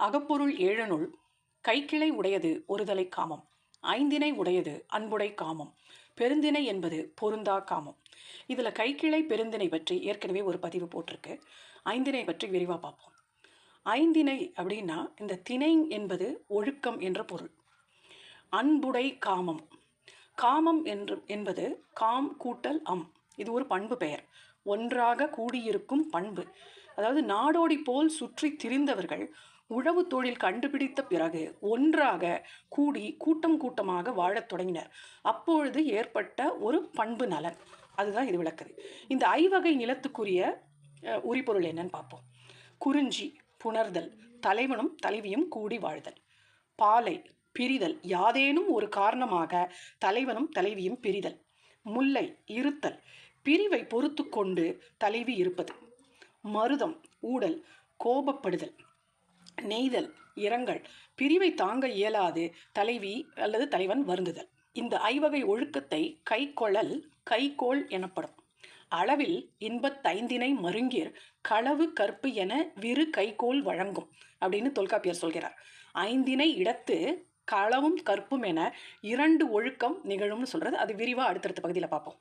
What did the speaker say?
அகப்பொருள் ஏழனுள் கைக்கிளை உடையது ஒருதலை காமம். ஐந்தினை உடையது அன்புடை காமம். பெருந்திணை என்பது பொருந்தா காமம். இதில் கைக்கிளை பெருந்திணை பற்றி ஏற்கனவே ஒரு பதிவு போட்டிருக்கு. ஐந்தினை பற்றி விரிவாக பார்ப்போம். ஐந்திணை அப்படின்னா இந்த திணை என்பது ஒழுக்கம் என்ற பொருள். அன்புடை காமம். காமம் என்று என்பது காம் கூட்டல் அம். இது ஒரு பண்பு பெயர். ஒன்றாக கூடியிருக்கும் பண்பு. அதாவது நாடோடி போல் சுற்றி திரிந்தவர்கள் உழவு தொழில் கண்டுபிடித்த பிறகு ஒன்றாக கூடி கூட்டம் கூட்டமாக வாழத் தொடங்கினர். அப்பொழுது ஏற்பட்ட ஒரு பண்பு நலன். அதுதான் இது விளக்குது. இந்த ஐவகை நிலத்துக்குரிய உரிபொருள் என்னன்னு பார்ப்போம். குறிஞ்சி புணர்தல் தலைவனும் தலைவியும் கூடி வாழ்தல். பாலை பிரிதல் யாதேனும் ஒரு காரணமாக தலைவனும் தலைவியும் பிரிதல். முல்லை இருத்தல் பிரிவை பொறுத்து கொண்டு தலைவி இருப்பது. மருதம் ஊடல் கோபப்படுதல் நெய்தல் இரங்கல். பிரிவை தாங்க இயலாது தலைவி அல்லது தலைவன் வருந்துதல். இந்த ஐவகை ஒழுக்கத்தை கைக்கொள்ளல் கைகோள் எனப்படும். அளவில் இன்பத்தைந்தினை மருங்கிற் களவு கற்பு என விரு கைகோள் வழங்கும் அப்படின்னு தொல்காப்பியர் சொல்கிறார். ஐந்தினை இடத்து களவும் கற்பும் என இரண்டு ஒழுக்கம் நிகழும்னு சொல்கிறது அது விரிவாக அடுத்தடுத்த பகுதியில் பார்ப்போம்.